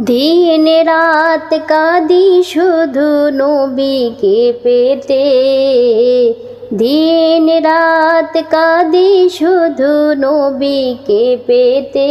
দিন রাত কাদি শুধু নবীকে পেতে। দিন রাত কাদি শুধু নবীকে পেতে।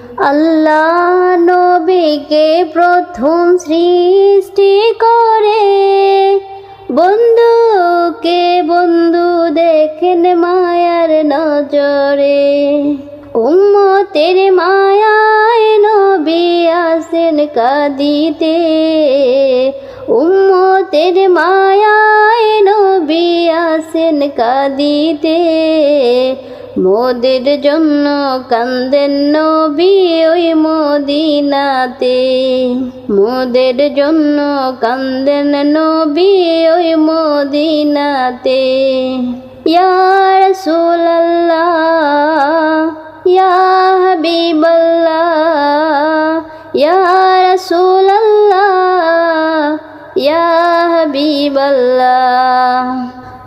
আল্লাহ নবীকে প্রথম সৃষ্টি করে। বন্ধুকে বন্ধু দেখেন মায়ার নজরে। উম্মতের মায়ায় নবী আসেন কাদিতে। উম্মতের মায়ায় নবী আসেন কাদিতে। মোদের জন্য কান্দেন নবী ওই মদিনাতে। মোদের জন্য কান্দেন নবী ওই মদিনাতে। ইয়া রাসূলুল্লাহ, ইয়া হাবিবাল্লাহ, ইয়া রাসূলুল্লাহ, ইয়া হাবিবাল্লাহ।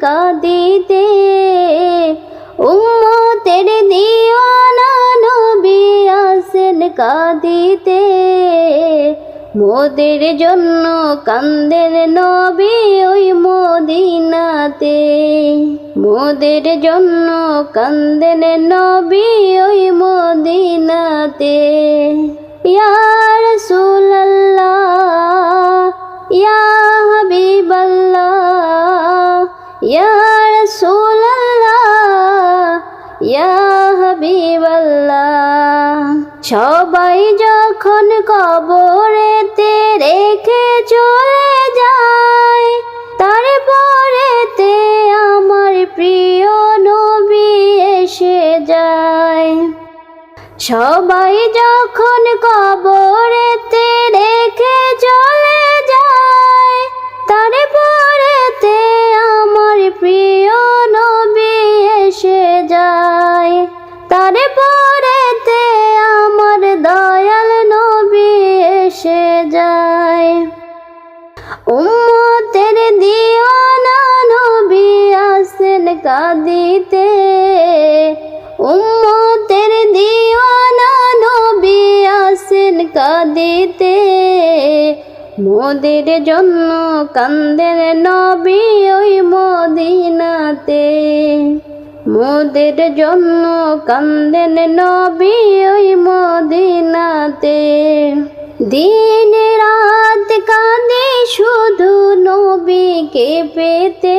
কাঁদিতে উম্মতের দিওয়ানা নবী আসেন কাঁদিতে মোদের জন্য কান্দের নবী ওই মদিনাতে। মোদের জন্য কান্দেন নবী ওই মদিনাতে। ইয়া রাসূলুল্লাহ ইয়া হাবিবাল্লাহ, সবাই যখন কবরেতে রেখে চলে যায়, তারপরেতে আমার প্রিয় নবী এসে যায়। সবাই যখন কবরেতে কাঁদিতে উম্মতের দিওয়ানা নবী আসেন কাঁদিতে। মোদের জন্য কান্দের নবী ওই মদিনাতে। মোদের জন্য কান্দেন নবী ওই মদিনাতে। দিন রাত কাঁদে শুধু নবীকে পেতে।